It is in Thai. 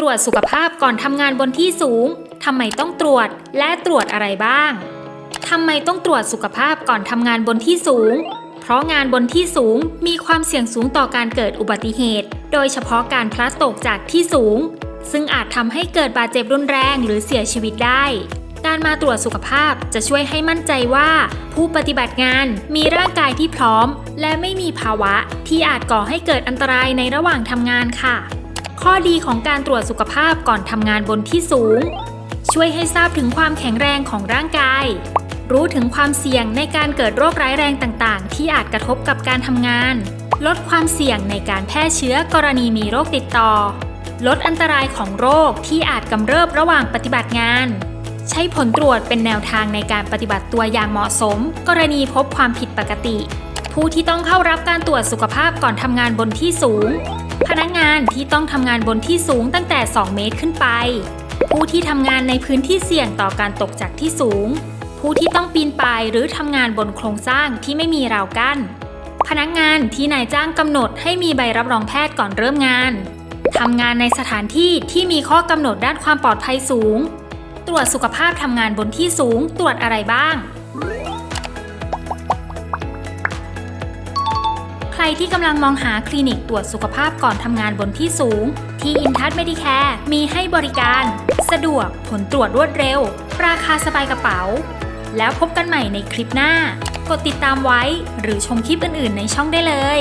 ตรวจสุขภาพก่อนทำงานบนที่สูง ทำไมต้องตรวจและตรวจอะไรบ้าง ทำไมต้องตรวจสุขภาพก่อนทำงานบนที่สูง เพราะงานบนที่สูงมีความเสี่ยงสูงต่อการเกิดอุบัติเหตุ โดยเฉพาะการพลัดตกจากที่สูง ซึ่งอาจทำให้เกิดบาดเจ็บรุนแรงหรือเสียชีวิตได้ การมาตรวจสุขภาพจะช่วยให้มั่นใจว่า ผู้ปฏิบัติงานมีร่างกายที่พร้อม และไม่มีภาวะที่อาจก่อให้เกิดอันตรายในระหว่างทำงานค่ะ ข้อดีของการตรวจสุขภาพก่อนทำงานบนที่สูง ช่วยให้ทราบถึงความแข็งแรงของร่างกาย รู้ถึงความเสี่ยงในการเกิดโรคร้ายแรงต่างๆ ที่อาจกระทบกับการทำงาน ลดความเสี่ยงในการแพร่เชื้อกรณีมีโรคติดต่อ ลดอันตรายของโรคที่อาจกำเริบระหว่างปฏิบัติงาน ใช้ผลตรวจเป็นแนวทางในการปฏิบัติตัวอย่างเหมาะสม กรณีพบความผิดปกติ ผู้ที่ต้องเข้ารับการตรวจสุขภาพก่อนทำงานบนที่สูงานที่ต้องทำงานบนที่สูงตั้งแต่ 2 เมตรขึ้นไป ผู้ที่ทำงานในพื้นที่เสี่ยงต่อการตกจากที่สูง ผู้ที่ต้องปีนป่ายหรือทำงานบนโครงสร้างที่ไม่มีราวกั้น พนักงานที่นายจ้างกำหนดให้มีใบรับรองแพทย์ก่อนเริ่มงานทำงานในสถานที่ที่มีข้อกำหนดด้านความปลอดภัยสูง ตรวจสุขภาพทำงานบนที่สูง ตรวจอะไรบ้าง รที่กำลังมองหาคลินิกตรวจสุขภาพก่อนทำงานบนที่สูง ที่อินทัศน์เมดิแคร์มีให้บริการ สะดวกผลตรวจรวดเร็ว ราคาสบายกระเป๋า แล้วพบกันใหม่ในคลิปหน้า กดติดตามไว้หรือชมคลิปอื่นๆ ในช่องได้เลย